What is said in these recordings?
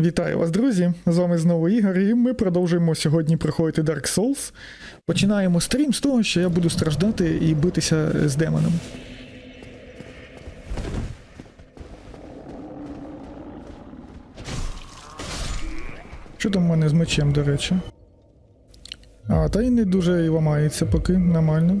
Вітаю вас, друзі! З вами знову Ігор, і ми продовжуємо сьогодні проходити Dark Souls. Починаємо стрім з того, що я буду страждати і битися з демоном. Що там в мене з мечем, до речі? А, та й не дуже і ламається поки, нормально.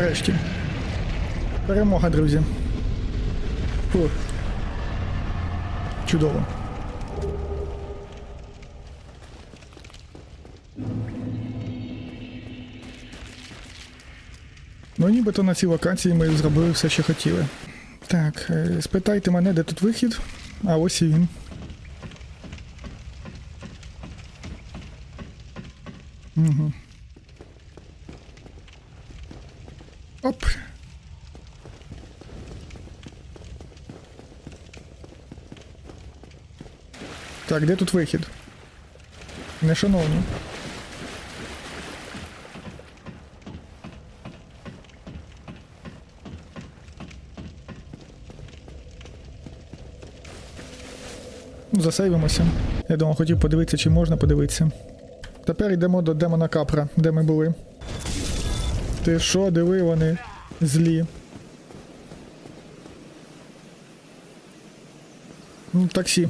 Нарешті. Перемога, друзі. Фу. Чудово. Ну, нібито на цій локації ми зробили все, що хотіли. Так, е, спитайте мене, де тут вихід, а ось і він. Угу. Оп. Так, де тут вихід? Не шановні. Ну, Засейвимося. Я думав, хотів подивитися, чи можна подивитися. Тепер йдемо до демона Капра, де ми були. Ти що, диви, вони злі. Ну, таксі.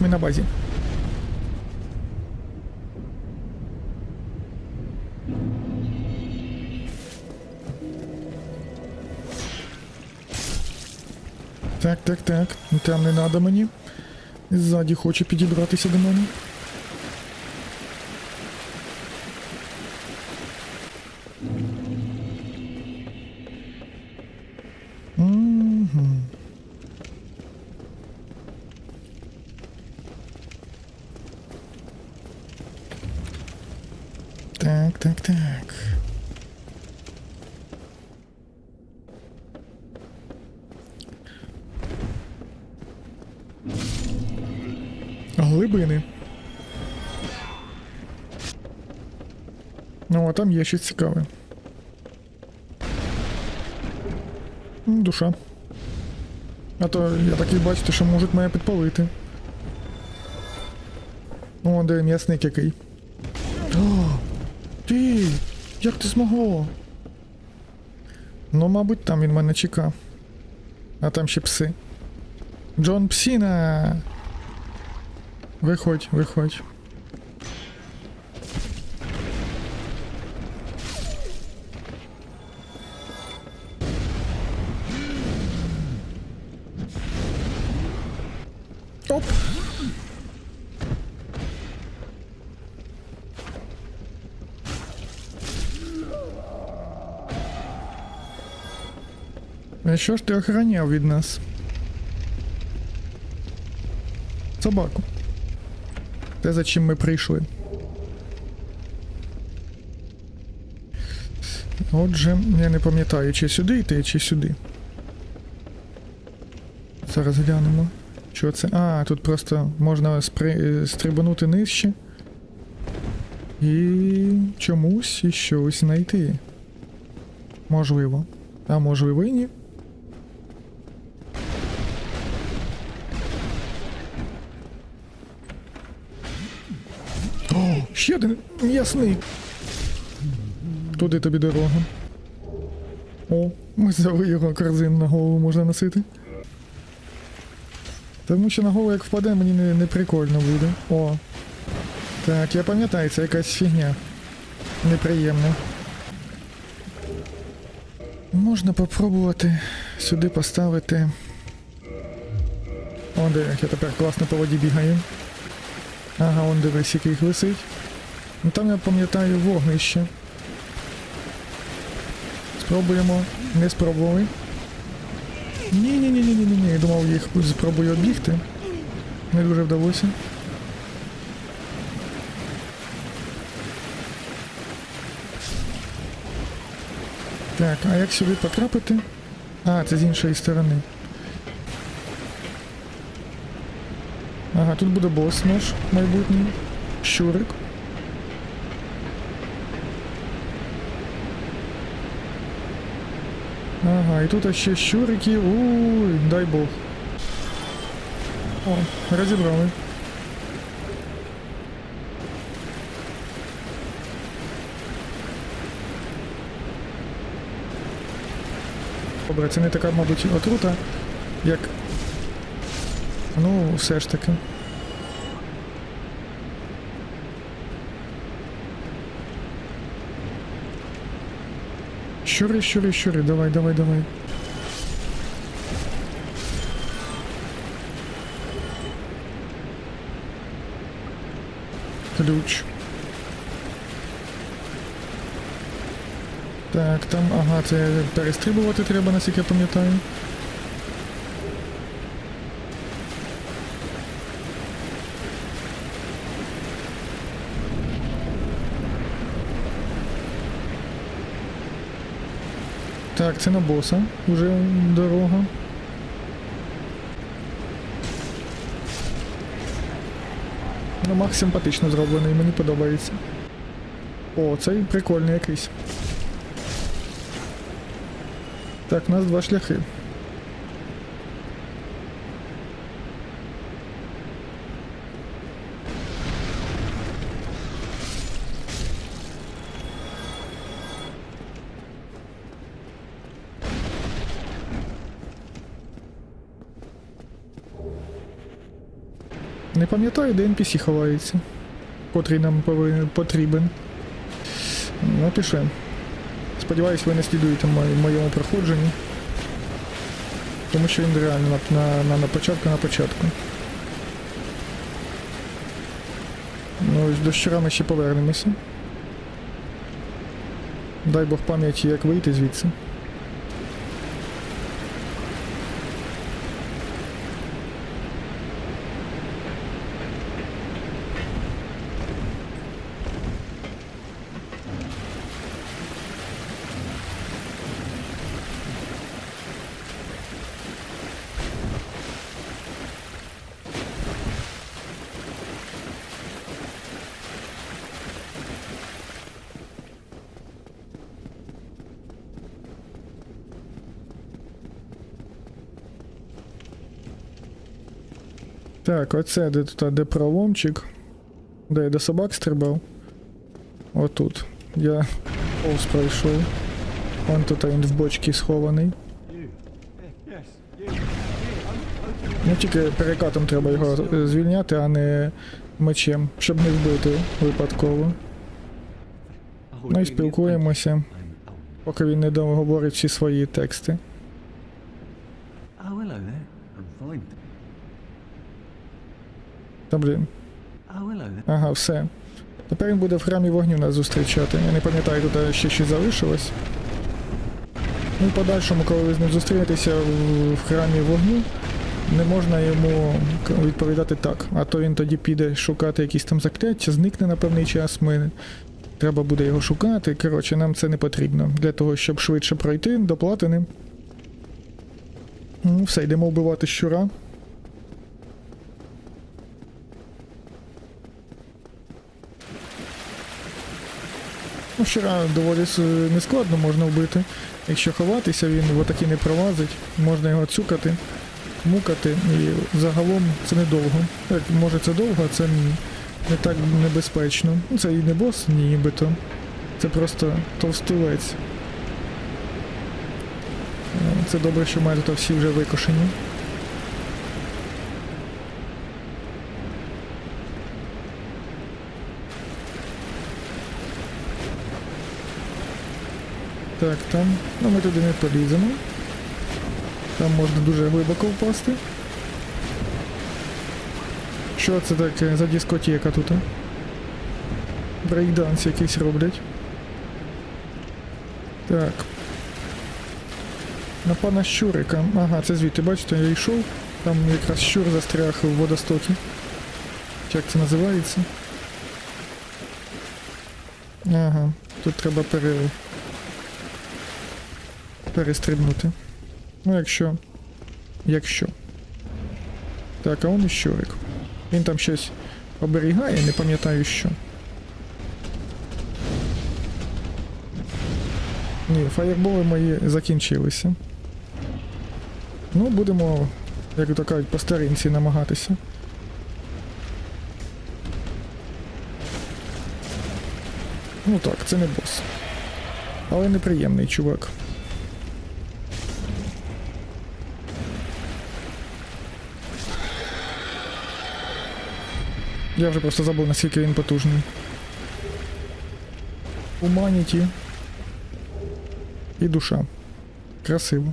Ось ми на базі. Так, так, так. Ну, Там не треба мені. Ззаді хоче підібратися до мене. Там є щось цікаве. Душа. А то я такий бачите, що можуть мене підпалити. О, де м'ясник який. О, ти! Як ти змогло? Ну, мабуть, там він мене чекав. А там ще пси. Джон Псіна! Виходь, виходь. А що ж ти охороняв від нас? Собаку. Те, за чим ми прийшли. Отже, я не пам'ятаю, чи сюди йти, чи сюди. Зараз глянемо. Що це? А, тут просто можна спри... стрибанути нижче. І чомусь і щось знайти. Можливо. А можливо і ні. Ще один м'ясний. Туди тобі дорога. О, ми взяли його корзин на голову можна носити. Тому що на голову як впаде, мені не, не прикольно буде. О. Так, я пам'ятаю, це якась фігня. Неприємна. Можна попробувати сюди поставити. О, де як я тепер класно по воді бігаю. Ага, он дивись, який висить. Ну там я пам'ятаю вогнище. Спробуємо. Не спробували. Ні, ні, ні, ні, ні, ні, ні. Я думав їх спробую обігти. Не дуже вдалося. Так, а як сюди потрапити? А, це з іншої сторони. Ага, тут буде бос наш майбутній. Щурик. Ага, і тут ще щурики. Уй, дай Бог. О, розібрали. Добре, це не така, мабуть, отрута, як. Ну, все ж таки. Щури, щури, щури, давай, давай, давай. Ключ. Так, там, ага, це перестрибувати треба, наскільки я пам'ятаю. Це на боса вже дорога. Ну, мах симпатично зроблений, мені подобається. О, цей прикольний якийсь. Так, у нас два шляхи. Пам'ятаю, де NPC ховається, котрий нам потрібен. Ну. Сподіваюсь, ви не слідуєте мо- моєму проходженні. Тому що він реально на, на, на, на початку на початку. Ну, до щора ми ще повернемося. Дай Бог пам'яті, як вийти звідси. Так, оце де тут де проломчик. Де я до собак стрибав? Отут. Я повз пройшов. Вон тут він в бочці схований. Ну тільки перекатом треба його звільняти, а не мечем, щоб не вбити випадково. Ну і спілкуємося, поки він не договорить всі свої тексти. Та блін. Ага, все. Тепер він буде в храмі вогню нас зустрічати. Я не пам'ятаю, тут ще щось залишилось. Ну в подальшому, коли ви з ним зустрінетеся в, храмі вогню, не можна йому відповідати так. А то він тоді піде шукати якісь там закляття, зникне на певний час. Ми... Треба буде його шукати. Коротше, нам це не потрібно. Для того, щоб швидше пройти до платини. Ну, все, йдемо вбивати щура. Ну, вчора доволі нескладно можна вбити. Якщо ховатися, він в отакі не пролазить, можна його цукати, мукати, і загалом це недовго. Як може це довго, а це. Не так небезпечно. Ну, це і не бос, нібито. Це просто товстулець. Е, Це добре, що майже то всі вже викошені. Так, там. Ну ми туди не поліземо. Там можна дуже глибоко впасти. Що це таке за дискотека тут? Брейкданс якийсь роблять. Так. На пана щурика. Ага, це звідти, бачите, я йшов. Там якраз щур застряг в водостокі. Як це називається? Ага, тут треба пере... перестрибнути. Ну, якщо. Якщо. Так, а он і щурик. Він там щось оберігає, не пам'ятаю що. Ні, фаєрболи мої закінчилися. Ну, будемо, як то кажуть, по старинці намагатися. Ну так, це не бос. Але неприємний чувак. Я вже просто забув, наскільки він потужний. Уманіті. І душа. Красиво.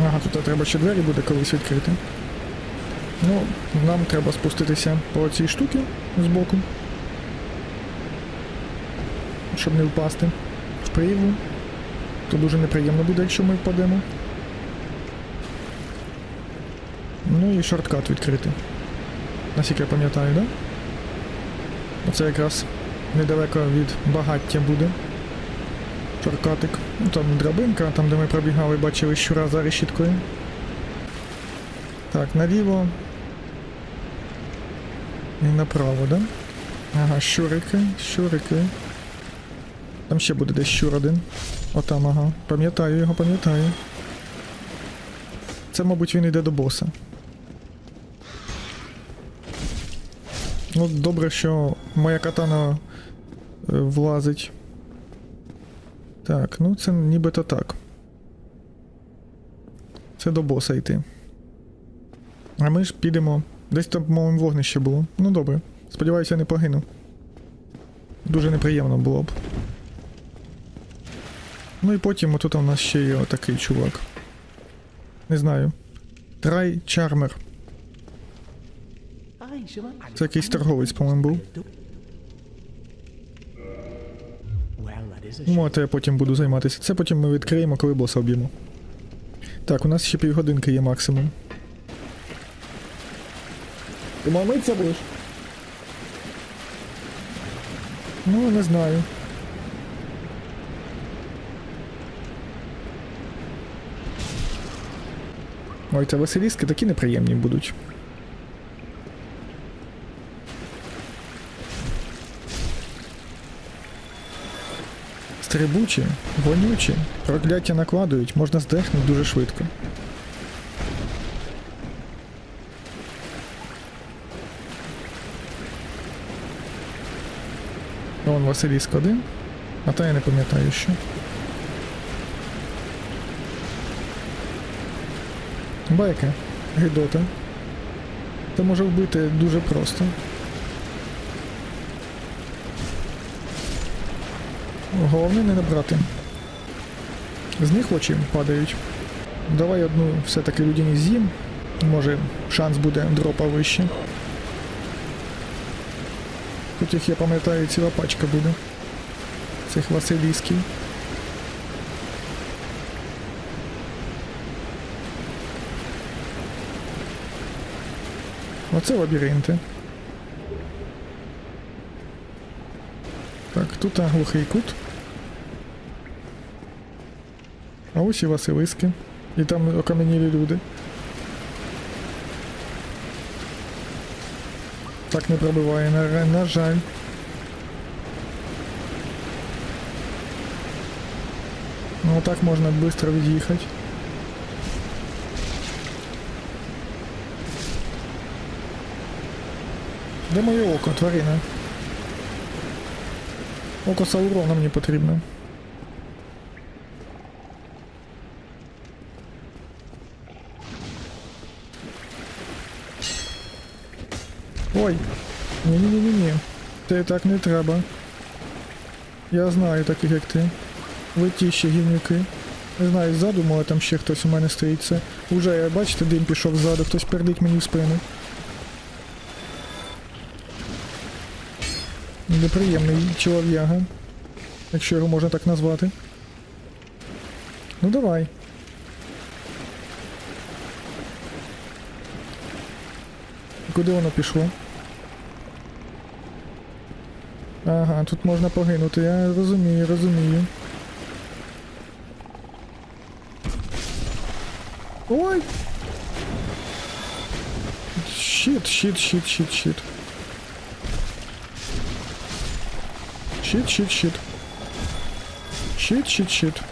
Ага, тут треба ще двері буде колись відкрити. Ну, нам треба спуститися по цій штуці збоку. Щоб не впасти в прірву. То дуже неприємно буде, якщо ми впадемо. Ну і шорткат відкрити. Наскільки я пам'ятаю, да? Оце якраз недалеко від багаття буде. Шоркатик. Ну там драбинка, там де ми пробігали, бачили щура за решіткою. Так, наліво. І направо, да? Ага, щурики, щурики. Там ще буде десь щур один. Отам, ага. Пам'ятаю його, пам'ятаю. Це, мабуть, він йде до боса. Ну, добре, що моя катана е, влазить. Так, ну це нібито так. Це до боса йти. А ми ж підемо. Десь там, по-моєму, вогнище було. Ну добре. Сподіваюся, я не погину. Дуже неприємно було б. Ну і потім отут у нас ще є отакий чувак. Не знаю. Трай Чармер. Це якийсь торговець, по-моєму, був. Ну, а то я потім буду займатися. Це потім ми відкриємо, коли боса об'ємо. Так, у нас ще півгодинки є максимум. Ти мамиться будеш? Ну, не знаю. Ой, це Василіски такі неприємні будуть. Стрибучі, вонючі, прокляття накладують, можна здихнути дуже швидко. Ну, Вон Василіск один, а та я не пам'ятаю що. Байка, гидота. Це може вбити дуже просто. Головне не набрати. З них очі падають. Давай одну все-таки людині з'їм. Може шанс буде дропа вище. Тут їх, я пам'ятаю, ціла пачка буде. Цих Василісків. Оце лабіринти. Так, тут глухий кут. А ось і Василиски. І там окаменілі люди. Так не пробиває, на, на жаль. Ну так можна швидко від'їхати. Де моє око, тварина? Око Саурона мені потрібно. Ой! Ні-ні-ні-ні. Ти так не треба. Я знаю таких як ти. Ви ті ще гівнюки. Не знаю, ззаду, може там ще хтось у мене стоїть. Це уже, бачите, дим пішов ззаду, хтось пердить мені в спину. Неприємний чолов'яга. Якщо його можна так назвати. Ну давай. Куди воно пішло? Ага, тут можна погинути, я розумію, розумію. Ой! Щит, щит, щит, щит, щит. Щит, щит, щит. Щит, щит, щит.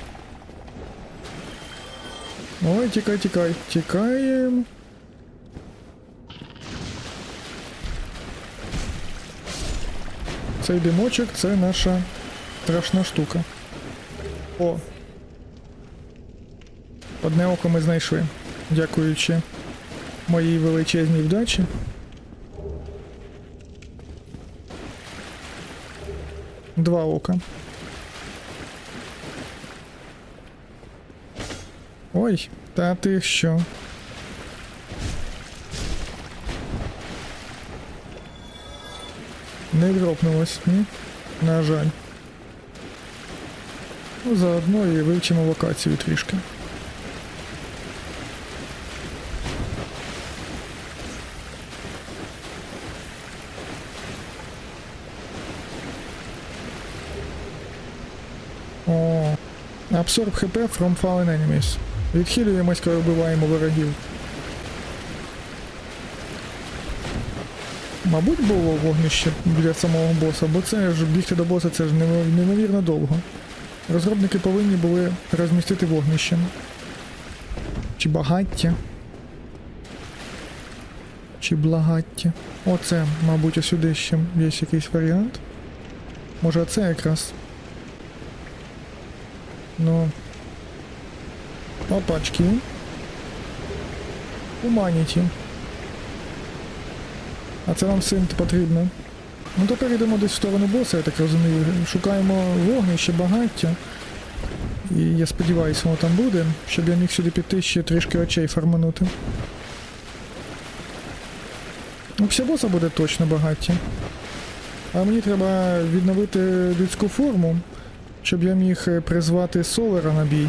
Ой, тікай, тікай. Тікаємо. Цей димочок це наша страшна штука. О. Одне око ми знайшли. Дякуючи моїй величезній вдачі. Два ока. Ой, та ти що? Не дропнулось, ні? На жаль. Ну, заодно і вивчимо локацію трішки. О, Absorb HP from fallen enemies. Відхилюємось, коли вбиваємо ворогів. Мабуть, було вогнище біля самого боса, бо це ж бігти до боса це ж неймовірно довго. Розробники повинні були розмістити вогнище. Чи багаття. Чи благаття. Оце, мабуть, сюди ще є якийсь варіант. Може це якраз. Ну. Опачки. Уманіті. А це нам синт потрібно. Ну тепер йдемо десь в сторону боса, я так розумію. Шукаємо вогнище, багаття. І я сподіваюся, воно там буде, щоб я міг сюди піти ще трішки очей фарманути. Ну, після боса буде точно багаття. А мені треба відновити людську форму, щоб я міг е, призвати Солера на бій,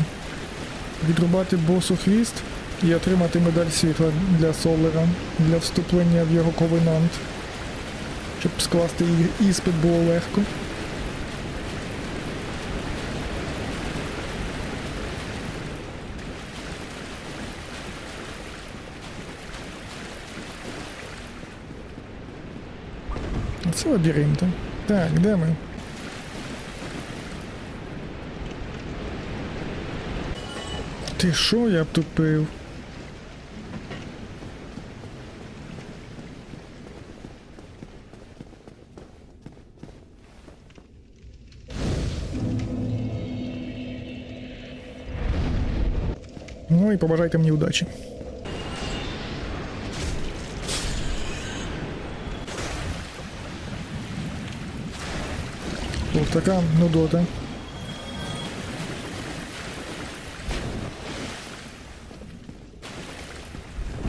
відрубати босу хвіст і отримати медаль світла для Солера для вступлення в його ковенант. Щоб скласти іспит було легко. Це лабіринти. Так, де ми? Ти що я б тупив? і побажайте мені удачі. Ох, така нудота.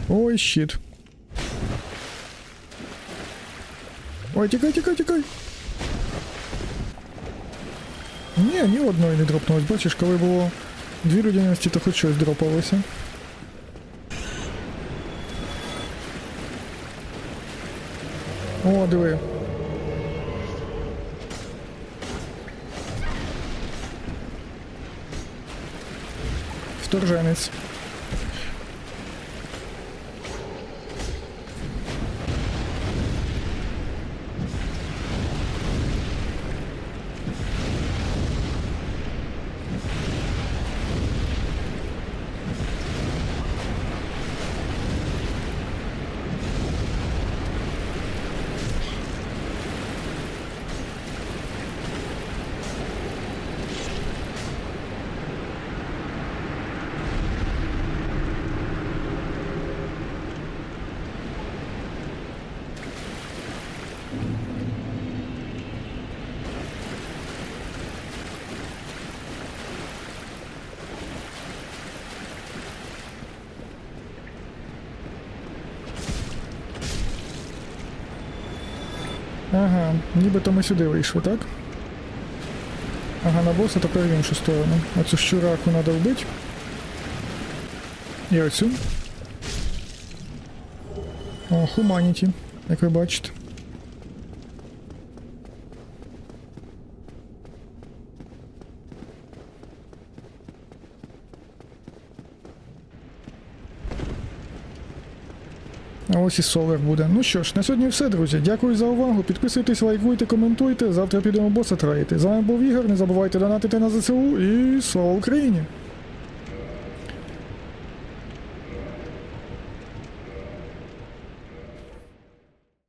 Ой, щит. Ой, тікай, тікай, тікай. Ні, ні одної не дропнулось. Бачиш, коли було Дві людяності, то хоч щось дропалося. О, диви. Вторженець. Ага, нібито ми сюди вийшли, так? Ага, на боса тепер в іншу сторону. Оцю щураку треба вбити. І оцю. О, хуманіті, як ви бачите. А ось і солер буде. Ну що ж, на сьогодні все, друзі. Дякую за увагу. Підписуйтесь, лайкуйте, коментуйте. Завтра підемо боса траїти. З вами був Ігор. Не забувайте донатити на ЗСУ і слава Україні!